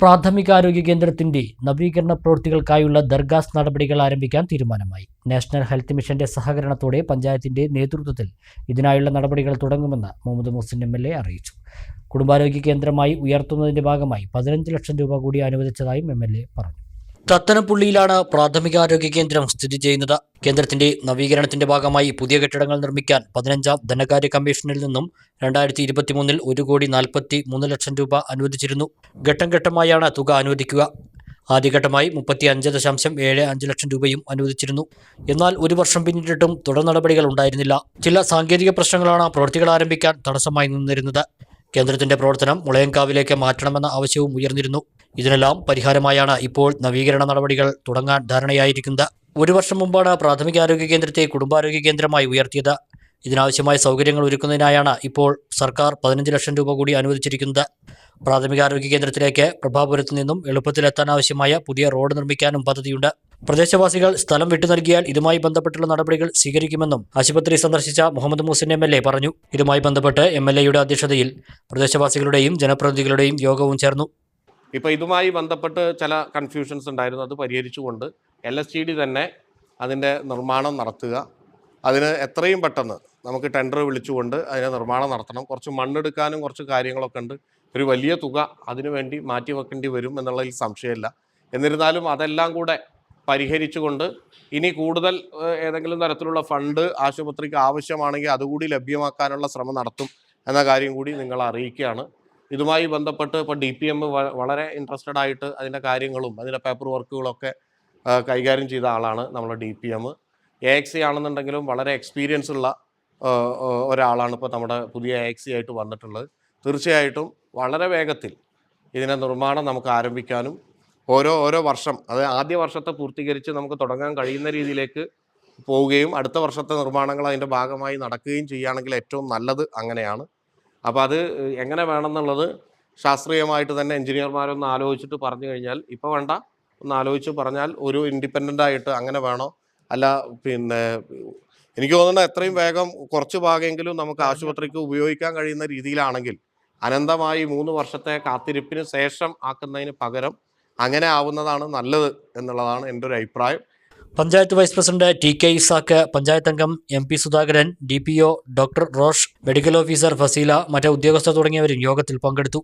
പ്രാഥമികാരോഗ്യ കേന്ദ്രത്തിന്റെ നവീകരണ പ്രവൃത്തികൾക്കായുള്ള ദർഗാസ് നടപടികൾ ആരംഭിക്കാൻ തീരുമാനമായി. നാഷണൽ ഹെൽത്ത് മിഷന്റെ സഹകരണത്തോടെ പഞ്ചായത്തിന്റെ നേതൃത്വത്തിൽ ഇതിനായുള്ള നടപടികൾ തുടങ്ങുമെന്ന് മുഹമ്മദ് മുഹസിൻ എം അറിയിച്ചു. കുടുംബാരോഗ്യ കേന്ദ്രമായി ഉയർത്തുന്നതിന്റെ ഭാഗമായി പതിനഞ്ച് ലക്ഷം രൂപ കൂടി അനുവദിച്ചതായും എ പറഞ്ഞു. തത്തനപ്പുള്ളിയിലാണ് പ്രാഥമികാരോഗ്യ കേന്ദ്രം സ്ഥിതി ചെയ്യുന്നത്. കേന്ദ്രത്തിന്റെ നവീകരണത്തിന്റെ ഭാഗമായി പുതിയ കെട്ടിടങ്ങൾ നിർമ്മിക്കാൻ പതിനഞ്ചാം ധനകാര്യ കമ്മീഷനിൽ നിന്നും രണ്ടായിരത്തി ഇരുപത്തിമൂന്നിൽ ഒരു കോടി നാൽപ്പത്തി മൂന്ന് ലക്ഷം രൂപ അനുവദിച്ചിരുന്നു. ഘട്ടം ഘട്ടമായാണ് തുക അനുവദിക്കുക. ആദ്യഘട്ടമായി മുപ്പത്തി അഞ്ച് ദശാംശം ഏഴ് അഞ്ച് ലക്ഷം രൂപയും അനുവദിച്ചിരുന്നു. എന്നാൽ ഒരു വർഷം പിന്നിട്ടിട്ടും തുടർ നടപടികൾ ഉണ്ടായിരുന്നില്ല. ചില സാങ്കേതിക പ്രശ്നങ്ങളാണ് പ്രവൃത്തികൾ ആരംഭിക്കാൻ തടസ്സമായി നിന്നിരുന്നത്. കേന്ദ്രത്തിന്റെ പ്രവർത്തനം മുളയങ്കാവിലേക്ക് മാറ്റണമെന്ന ആവശ്യവും ഉയർന്നിരുന്നു. ഇതിനെല്ലാം പരിഹാരമായാണ് ഇപ്പോൾ നവീകരണ നടപടികൾ തുടങ്ങാൻ ധാരണയായിരിക്കുന്നത്. ഒരു വർഷം മുമ്പാണ് പ്രാഥമികാരോഗ്യ കേന്ദ്രത്തെ കുടുംബാരോഗ്യ കേന്ദ്രമായി ഉയർത്തിയത്. ഇതിനാവശ്യമായ സൗകര്യങ്ങൾ ഒരുക്കുന്നതിനായാണ് ഇപ്പോൾ സർക്കാർ പതിനഞ്ച് ലക്ഷം രൂപ കൂടി അനുവദിച്ചിരിക്കുന്നത്. പ്രാഥമികാരോഗ്യ കേന്ദ്രത്തിലേക്ക് പ്രഭാപുരത്ത് നിന്നും എളുപ്പത്തിലെത്താൻ ആവശ്യമായ പുതിയ റോഡ് നിർമ്മിക്കാനും പദ്ധതിയുണ്ട്. പ്രദേശവാസികൾ സ്ഥലം വിട്ടു നൽകിയാൽ ഇതുമായി ബന്ധപ്പെട്ടുള്ള നടപടികൾ സ്വീകരിക്കുമെന്നും ആശുപത്രി സന്ദർശിച്ച മുഹമ്മദ് മൂസിൻ എം പറഞ്ഞു. ഇതുമായി ബന്ധപ്പെട്ട് എം അധ്യക്ഷതയിൽ പ്രദേശവാസികളുടെയും ജനപ്രതിനിധികളുടെയും യോഗവും ചേർന്നു. ഇപ്പോൾ ഇതുമായി ബന്ധപ്പെട്ട് ചില കൺഫ്യൂഷൻസ് ഉണ്ടായിരുന്നു. അത് പരിഹരിച്ചുകൊണ്ട് എൽ എസ് ടി ഡി തന്നെ അതിന്റെ നിർമ്മാണം നടത്തുക. അതിന് എത്രയും പെട്ടെന്ന് നമുക്ക് ടെൻഡർ വിളിച്ചുകൊണ്ട് അതിനെ നിർമ്മാണം നടത്തണം. കുറച്ച് മണ്ണെടുക്കാനും കുറച്ച് കാര്യങ്ങളൊക്കെ ഉണ്ട്. ഒരു വലിയ തുക അതിനുവേണ്ടി മാറ്റി വെക്കേണ്ടി വരും എന്നുള്ളതിൽ സംശയമില്ല. എന്നിരുന്നാലും അതെല്ലാം കൂടെ പരിഹരിച്ചുകൊണ്ട് ഇനി കൂടുതൽ ഏതെങ്കിലും തരത്തിലുള്ള ഫണ്ട് ആശുപത്രിക്ക് ആവശ്യമാണെങ്കിൽ അതുകൂടി ലഭ്യമാക്കാനുള്ള ശ്രമം നടത്തും എന്ന കാര്യം കൂടി നിങ്ങൾ അറിയിക്കുകയാണ്. ഇതുമായി ബന്ധപ്പെട്ട് ഇപ്പോൾ ഡി പി എം വളരെ ഇൻട്രസ്റ്റഡ് ആയിട്ട് അതിന്റെ കാര്യങ്ങളും അതിന്റെ പേപ്പർ വർക്കുകളൊക്കെ കൈകാര്യം ചെയ്ത ആളാണ് നമ്മുടെ D P M a ex ആണെന്നുണ്ടെങ്കിലും വളരെ എക്സ്പീരിയൻസ് ഉള്ള ഒരാളാണ് ഇപ്പോൾ നമ്മുടെ പുതിയ എ എക്സ് ആയിട്ട് വന്നിട്ടുള്ളത്. തീർച്ചയായിട്ടും വളരെ വേഗത്തിൽ ഇതിന്റെ നിർമ്മാണം നമുക്ക് ആരംഭിക്കാനും ഓരോ ഓരോ വർഷം അത് ആദ്യ വർഷത്തെ പൂർത്തീകരിച്ച് നമുക്ക് തുടങ്ങാൻ കഴിയുന്ന രീതിയിലേക്ക് പോവുകയും അടുത്ത വർഷത്തെ നിർമ്മാണങ്ങൾ അതിന്റെ ഭാഗമായി നടക്കുകയും ചെയ്യുകയാണെങ്കിൽ ഏറ്റവും നല്ലത് അങ്ങനെയാണ്. അപ്പോൾ അത് എങ്ങനെ വേണമെന്നുള്ളത് ശാസ്ത്രീയമായിട്ട് തന്നെ എഞ്ചിനീയർമാരൊന്ന് ആലോചിച്ചിട്ട് പറഞ്ഞു കഴിഞ്ഞാൽ ഇപ്പോൾ വേണ്ട. ഒന്ന് ആലോചിച്ച് പറഞ്ഞാൽ ഒരു ഇൻഡിപെൻഡന്റ് ആയിട്ട് അങ്ങനെ വേണോ? അല്ല പിന്നെ എനിക്ക് തോന്നുന്നത് എത്രയും വേഗം കുറച്ച് ഭാഗമെങ്കിലും നമുക്ക് ആശുപത്രിക്ക് ഉപയോഗിക്കാൻ കഴിയുന്ന രീതിയിലാണെങ്കിൽ അനന്തമായി മൂന്ന് വർഷത്തെ കാത്തിരിപ്പിന് ശേഷം ആക്കുന്നതിന് പകരം അങ്ങനെ ആവുന്നതാണ് നല്ലത് എന്നുള്ളതാണ് എന്റെ ഒരു അഭിപ്രായം. Panchayat vice president T K Isaac panchayat അംഗം M P Sudhakaran D P O doctor Rosh medical officer Fasila മറ്റ് ഉദ്യോഗസ്ഥർ തുടങ്ങിയവരും യോഗത്തിൽ പങ്കെടുത്തു.